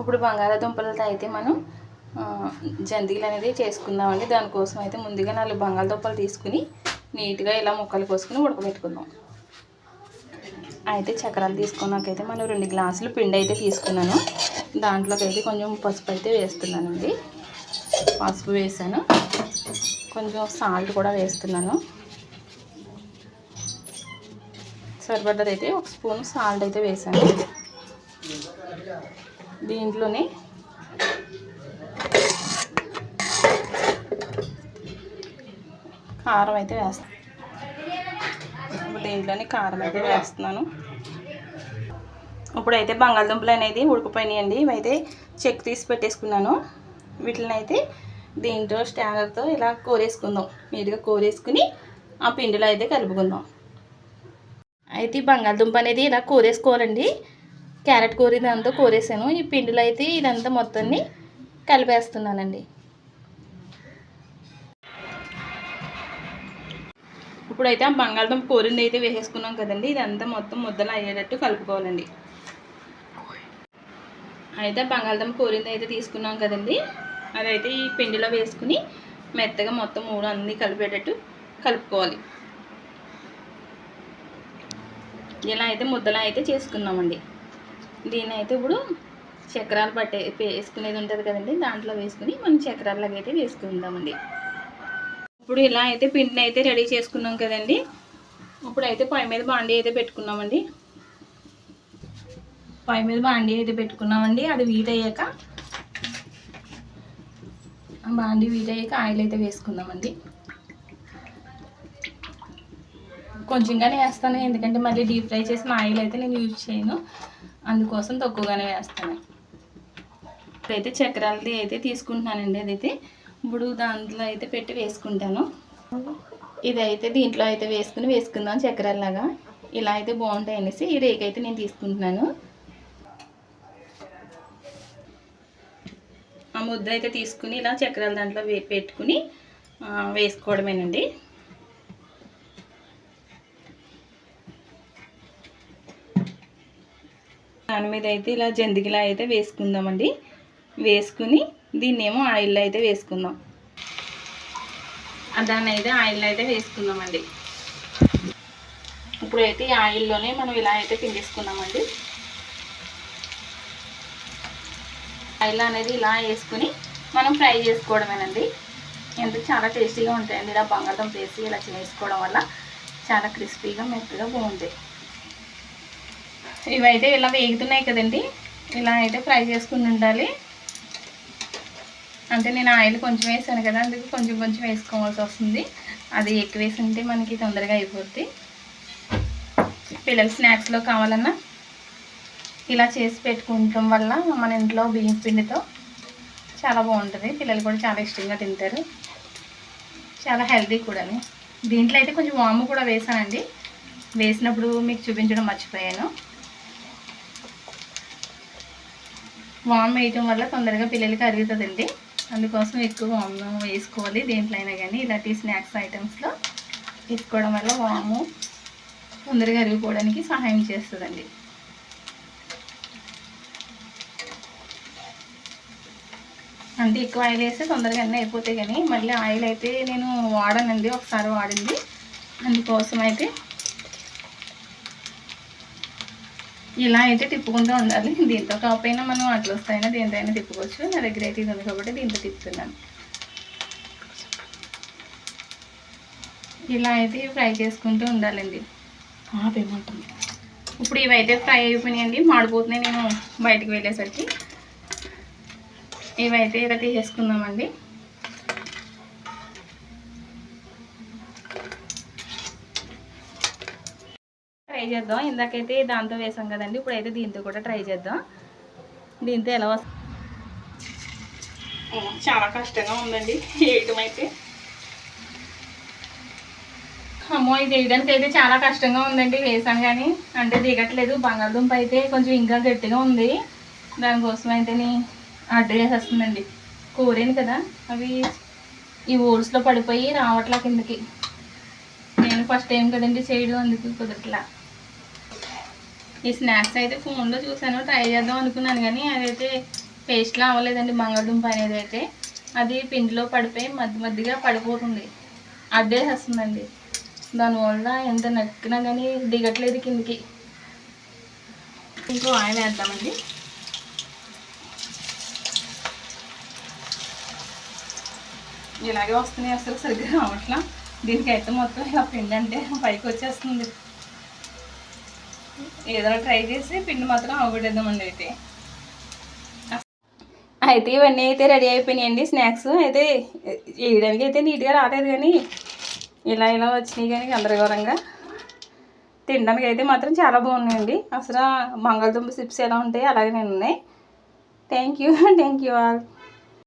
ఇప్పుడు బంగాళాదుంపలతో అయితే మనం జంతికలు అనేది చేసుకుందామండి. దానికోసం అయితే ముందుగా నాలుగు బంగాళదుంపలు తీసుకుని నీట్గా ఇలా ముక్కలు కోసుకుని ఉడకబెట్టుకుందాం. అయితే చక్రాలు తీసుకున్నాకైతే మనం రెండు గ్లాసులు పిండి అయితే తీసుకున్నాను. దాంట్లోకి అయితే కొంచెం పసుపు అయితే వేస్తున్నానండి. పసుపు వేసాను. కొంచెం సాల్ట్ కూడా వేస్తున్నాను. సరిపడ్డదైతే ఒక స్పూన్ సాల్ట్ అయితే వేసాను. దీంట్లోనే కారం అయితే వేస్తాను దీంట్లోనే కారం అయితే వేస్తున్నాను. ఇప్పుడైతే బంగాళదుంపలు అనేది ఉడికిపోయినాయండి. ఇవైతే చెక్ తీసి పెట్టేసుకున్నాను. వీటిని అయితే దీంట్లో స్టాండర్తో ఇలా కోరేసుకుందాం. నీట్గా కోరేసుకుని ఆ పిండిలో అయితే కలుపుకుందాం. అయితే ఈ బంగాళదుంప అనేది ఇలా కోరేసుకోవాలండి. క్యారెట్ కూర ఇదంతా కోరేసాను. ఈ పిండిలో అయితే ఇదంతా మొత్తాన్ని కలిపేస్తున్నానండి. ఇప్పుడైతే ఆ బంగాళదుంప కూరింది అయితే వేసేసుకున్నాం కదండి. ఇదంతా మొత్తం ముద్దలు అయ్యేటట్టు కలుపుకోవాలండి. అయితే బంగాళదుంప కూరింది అయితే తీసుకున్నాం కదండి. అదైతే ఈ పిండిలో వేసుకుని మెత్తగా మొత్తం మూడు అన్నీ కలిపేటట్టు కలుపుకోవాలి. ఇలా అయితే ముద్దలా అయితే చేసుకున్నామండి. దీన్ని అయితే ఇప్పుడు చక్రాలు పట్టే వేసుకునేది ఉంటుంది కదండి దాంట్లో వేసుకుని మనం చక్రాలకి అయితే వేసుకుందామండి. ఇప్పుడు ఇలా అయితే పిండిని అయితే రెడీ చేసుకున్నాం కదండి. ఇప్పుడు అయితే పొయ్యి మీద బాండీ అయితే పెట్టుకున్నామండి. పొయ్యి మీద బాండీ అయితే పెట్టుకున్నామండి. అది వీట్ అయ్యాక బాండీ వీట్ అయ్యాక ఆయిల్ అయితే వేసుకుందామండి. కొంచెంగానే వేస్తాను ఎందుకంటే మళ్ళీ డీప్ ఫ్రై చేసిన ఆయిల్ అయితే నేను యూజ్ చేయను. అందుకోసం తక్కువగానే వేస్తాను. ఇప్పుడైతే చక్రాలది అయితే తీసుకుంటున్నానండి అదైతే. ఇప్పుడు దాంట్లో అయితే పెట్టి వేసుకుంటాను. ఇదైతే దీంట్లో అయితే వేసుకుని వేసుకుందాం చక్రాలలాగా. ఇలా అయితే బాగుంటాయి అనేసి ఈ రేక్ అయితే నేను తీసుకుంటున్నాను. ఆ ముద్ద అయితే తీసుకుని ఇలా చక్రాల దాంట్లో పెట్టుకుని వేసుకోవడమేనండి. దాని మీద అయితే ఇలా జంతికలా అయితే వేసుకుందామండి. వేసుకుని దీన్నేమో ఆయిల్లో అయితే వేసుకుందాం. దాన్ని అయితే ఆయిల్లో అయితే వేసుకుందామండి. ఇప్పుడైతే ఈ ఆయిల్లోనే మనం ఇలా అయితే పిండేసుకున్నామండి ఆయిల్ అనేది ఇలా వేసుకుని మనం ఫ్రై చేసుకోవడమేనండి. ఎంత చాలా టేస్టీగా ఉంటాయండి. ఇలా బంగాళదుంప వేసి ఇలా చేసుకోవడం వల్ల చాలా క్రిస్పీగా మెత్తగా బాగుంటాయి. ఇవైతే ఇలా వేగుతున్నాయి కదండి. ఇలా అయితే ఫ్రై చేసుకుని ఉండాలి. అంటే నేను ఆయిల్ కొంచెం వేసాను కదా అందుకు కొంచెం కొంచెం వేసుకోవాల్సి వస్తుంది. అది ఎక్కువ వేసి ఉంటే మనకి తొందరగా అయిపోద్ది. పిల్లలు స్నాక్స్లో కావాలన్నా ఇలా చేసి పెట్టుకుంటాం వల్ల మన ఇంట్లో బియ్యం పిండితో చాలా బాగుంటుంది. పిల్లలు కూడా చాలా ఇష్టంగా తింటారు. చాలా హెల్తీ కూడా దీంట్లో అయితే కొంచెం వాము కూడా వేసానండి. వేసినప్పుడు మీకు చూపించడం మర్చిపోయాను. వామ్ వేయటం వల్ల తొందరగా పిల్లలకి అరుగుతుందండి. అందుకోసం ఎక్కువ వామ్ వేసుకోవాలి దేంట్లో అయినా కానీ. ఇలాంటి స్నాక్స్ ఐటమ్స్లో వేసుకోవడం వల్ల వాము తొందరగా అరిగిపోవడానికి సహాయం చేస్తుందండి. అంటే ఎక్కువ ఆయిల్ వేస్తే తొందరగా అన్నీ అయిపోతాయి కానీ మళ్ళీ ఆయిల్ అయితే నేను వాడనండి. ఒకసారి వాడింది అందుకోసం అయితే ఇలా అయితే తిప్పుకుంటూ ఉండాలి. దీంతో కాకపోయినా మనం అట్లా వస్తాయినా దేంతో అయినా తిప్పుకోవచ్చు. నా దగ్గర అయితే ఇది ఉంది కాబట్టి దీంతో తిప్పుతున్నాను. ఇలా అయితే ఫ్రై చేసుకుంటూ ఉండాలండి. ఆపేమంటుంది ఇప్పుడు ఇవైతే ఫ్రై అయిపోయినాయండి. మాడిపోతున్నాయి నేను బయటకు వెళ్ళేసరికి. ఇవైతే ఇలా తీసేసుకుందామండి. ట్రై చేద్దాం. ఇందాకైతే దాంతో వేసాం కదండి. ఇప్పుడైతే దీంతో కూడా ట్రై చేద్దాం. దీంతో ఎలా వస్తుంది చాలా కష్టంగా ఉందండి వేయటం అయితే. అమ్మో ఇది వేయడానికి అయితే చాలా కష్టంగా ఉందండి. వేసాను కానీ అంటే దిగట్లేదు. బంగాళదుంప అయితే కొంచెం ఇంకా గట్టిగా ఉంది. దానికోసం అయితే అడ్డు చేసేస్తుందండి కూరేను కదా అవి ఈ ఓల్స్లో పడిపోయి రావట్లా కిందకి. నేను ఫస్ట్ టైం కదండి చేయడం అందుకు కుదరట్లా. ఈ స్నాక్స్ అయితే ఫోన్లో చూసాను ట్రై చేద్దాం అనుకున్నాను కానీ అదైతే పేస్ట్లా అవ్వలేదండి మంగళదుంప అనేది అయితే. అది పిండిలో పడిపోయి మధ్య మధ్యగా పడిపోతుంది అడ్డేసేస్తుందండి దానివల్ల ఎంత నక్కినా కానీ దిగట్లేదు కిందికి. ఇంకో ఆయిల్ వేద్దామండి. ఇలాగే వస్తున్నాయి అసలు సరిగ్గా రావట్లా. దీనికైతే మొత్తం ఇలా పిండి అంటే పైకి వచ్చేస్తుంది ఏదైనా ట్రై చేసి పిండి మాత్రం అవగొట్టేద్దామండి అయితే. అయితే ఇవన్నీ అయితే రెడీ అయిపోయినాయండి స్నాక్స్. అయితే వేయడానికి అయితే నీట్గా రాలేదు కానీ ఇలా ఇలా వచ్చినాయి కానీ గందరగోళంగా. తినడానికి అయితే మాత్రం చాలా బాగున్నాయండి. అసలు మంగళదుంప చిప్స్ ఎలా ఉంటాయి అలాగే నేను ఉన్నాయి. Thank you thank you all